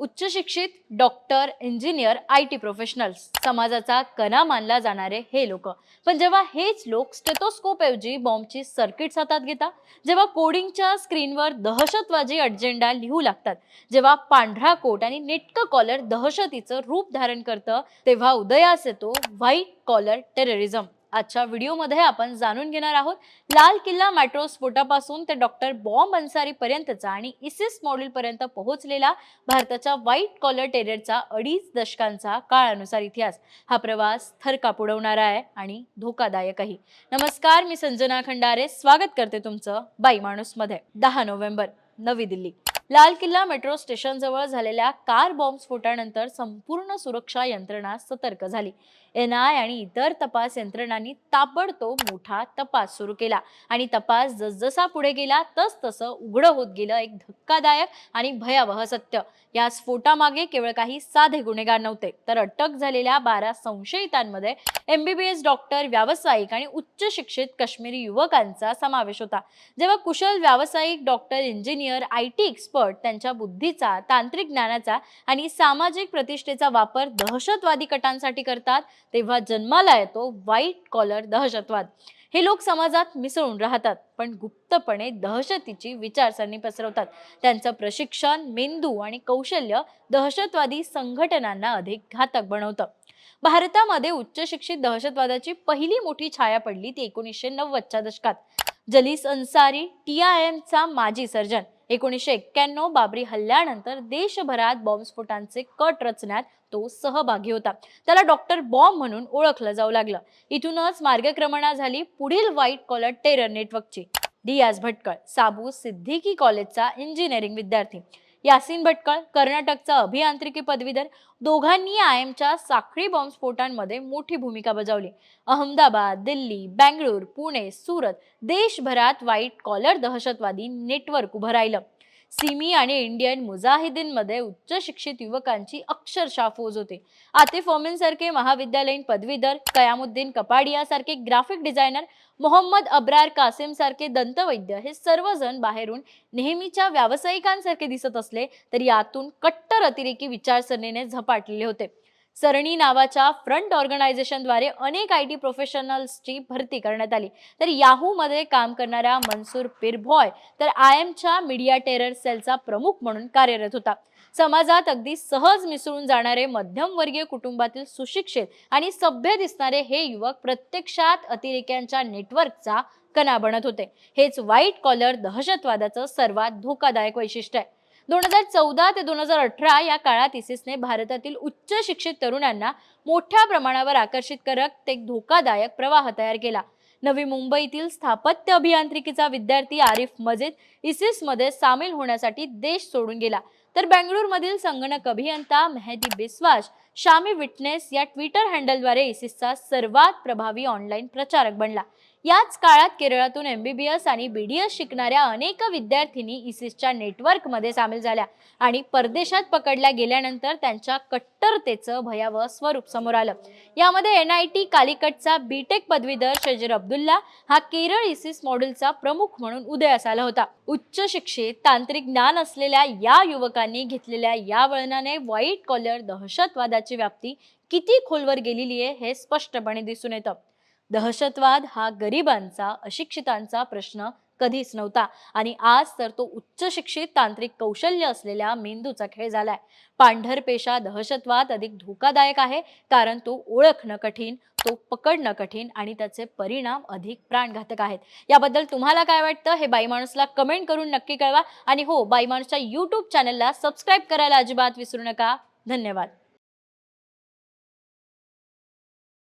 उच्च शिक्षित doctor engineer I T professionals समाजाचा कणा मानला जाणारे हे लोक. पण जेव्हा हेच लोक स्टेथोस्कोप ऐवजी बॉम्बची सर्किट्स हातात घेतात जेव्हा कोडिंगच्या स्क्रीनवर दहशतवादी अजेंडा लिहू लागतात जेव्हा पांढरा कोट आणि नेटकं कॉलर दहशतीचं रूप धारण करतं तेव्हा उदयास येतो व्हाईट कॉलर टेररिझम आजच्या व्हिडिओमध्ये आपण जाणून घेणार आहोत लाल किल्ला मेट्रो स्फोटापासून ते डॉक्टर बॉम्ब अन्सारी पर्यंतचा आणि इसिस मॉडेलपर्यंत पर्यंत पोहोचलेला भारताच्या व्हाईट कॉलर टेरियरचा अडीच दशकांचा काळानुसार इतिहास. हा प्रवास थरकाप उडवणारा आहे आणि धोकादायकही. नमस्कार मी संजना खंडारे. स्वागत करते तुमचं बाई माणूसमध्ये दहा नोव्हेंबर नवी दिल्ली. लाल किल्ला मेट्रो स्टेशनजवळ झालेल्या कार बॉम्ब स्फोटानंतर संपूर्ण सुरक्षा यंत्रणा सतर्क झाली. एन आय आणि इतर तपास यंत्रणांनी ताबडतोब मोठा तपास सुरू केला आणि तपास जसजसा पुढे गेला तस तसं उघडं होत गेलं एक धक्कादायक आणि भयावह सत्य. या स्फोटामागे केवळ काही साधे गुन्हेगार नव्हते तर अटक झालेल्या बारा संशयितांमध्ये एमबीबीएस डॉक्टर व्यावसायिक आणि उच्च शिक्षित काश्मीरी युवकांचा समावेश होता. जेव्हा कुशल व्यावसायिक doctor engineer I T expert त्यांच्या बुद्धीचा तांत्रिक ज्ञानाचा आणि सामाजिक प्रतिष्ठेचा वापर दहशतवादी कटांसाठी करतात तेव्हा जन्माला येतो व्हाईट कॉलर दहशतवाद. हे लोक समाजात मिसळून राहतात पण गुप्तपणे दहशतीची विचारसरणी पसरवतात. त्यांचं प्रशिक्षण मेंदू आणि कौशल्य दहशतवादी संघटनांना अधिक घातक बनवतं. भारतामध्ये उच्च शिक्षित दहशतवादाची पहिली मोठी छाया पडली ती एकोणीसशे नव्वदच्या दशकात. जलीस अन्सारी टी आय एमचा माजी सर्जन एकोणीसशे एक्क्याण्णव बाबरी हल्ल्यानंतर देशभरात बॉम्बस्फोटांचे कट रचण्यात तो सहभागी होता. त्याला डॉक्टर बॉम्ब म्हणून ओळखलं जाऊ लागलं. इथूनच मार्गक्रमणा झाली पुढील व्हाईट कॉलर टेरर नेटवर्कची. डियाज भटकळ साबू सिद्दीकी कॉलेजचा इंजिनिअरिंग विद्यार्थी. यासिन भटकळ कर्नाटकचा अभियांत्रिकी पदवीधर दोघांनी आय एमच्या साखळी बॉम्बस्फोटांमध्ये मोठी भूमिका बजावली. अहमदाबाद दिल्ली बँगळूर पुणे सुरत देशभरात व्हाईट कॉलर दहशतवादी नेटवर्क उभं राहिलं. सिमी आणि इंडियन मुजाहिदीनमध्ये उच्च शिक्षित युवकांची अक्षरशः फौज होते. आतिफ ओमेन सारखे महाविद्यालयीन पदवीधर कयामुद्दीन कपाडिया सारखे graphic designer Mohammed Abrar Qasem सारखे दंतवैद्य हे सर्वजण बाहेरून नेहमीच्या व्यावसायिकांसारखे दिसत असले तरी यातून कट्टर अतिरेकी विचारसरणीने झपाटलेले होते. सरणी नावाच्या फ्रंट ऑर्गनायझेशनद्वारे अनेक आय टी प्रोफेशनल्सची भरती करण्यात आली. तर याहूमध्ये काम करणारा मनसूर पिरभॉय तर आय एमच्या मीडिया टेरर सेलचा प्रमुख म्हणून कार्यरत होता. समाजात अगदी सहज मिसळून जाणारे मध्यमवर्गीय कुटुंबातील सुशिक्षित आणि सभ्य दिसणारे हे युवक प्रत्यक्षात अतिरेक्यांच्या नेटवर्कचा कणा बनत होते. हेच व्हाईट कॉलर दहशतवादाचं सर्वात धोकादायक वैशिष्ट्य आहे. दोन हजार चौदा ते दोन हजार अठरा या काळात इसिसने भारतातील उच्च शिक्षित तरुणांना मोठ्या प्रमाणावर आकर्षित करत एक धोकादायक प्रवाह तयार केला. नवी मुंबईतील स्थापत्य अभियांत्रिकीचा विद्यार्थी आरिफ मजिद इसिसमध्ये सामील होण्यासाठी देश सोडून गेला. तर बेंगळुरूमधील संगणक अभियंता मेहदी बिस्वास शामी विटनेस या ट्विटर हँडलद्वारे इसिसचा सर्वात प्रभावी ऑनलाईन प्रचारक बनला. याच काळात केरळातून एमबीबीएस आणि बीडीएस शिकणाऱ्या अनेक विद्यार्थिनी इसिसच्या नेटवर्कमध्ये सामील झाल्या आणि परदेशात पकडल्या गेल्यानंतर त्यांच्या कट्टरतेचं भयावह स्वरूप समोर आलं. यामध्ये एन आय टी कालिकटचा बीटेक पदवीधर शेजर अब्दुल्ला हा केरळ इसिस मॉडेलचा प्रमुख म्हणून उदयास आला होता. उच्च शिक्षित तांत्रिक ज्ञान असलेल्या या युवकांनी घेतलेल्या या वळणाने व्हाईट कॉलर दहशतवादाची व्याप्ती किती खोलवर गेलेली आहे हे स्पष्टपणे दिसून येतं. दहशतवाद हा गरिबांचा अशिक्षितांचा प्रश्न कधीच नव्हता. आणि आज तर तो उच्च शिक्षित तांत्रिक कौशल्य असलेल्या मेंदूचा खेळ झालाय. पांढरपेशा दहशतवाद अधिक धोकादायक आहे कारण तो ओळखणं कठीण तो पकडणं कठीण आणि त्याचे परिणाम अधिक प्राणघातक आहेत. याबद्दल तुम्हाला काय वाटतं हे बाई माणूसला कमेंट करून नक्की कळवा. आणि हो बाई माणूसच्या यूट्यूब चॅनलला सबस्क्राईब करायला अजिबात विसरू नका. धन्यवाद.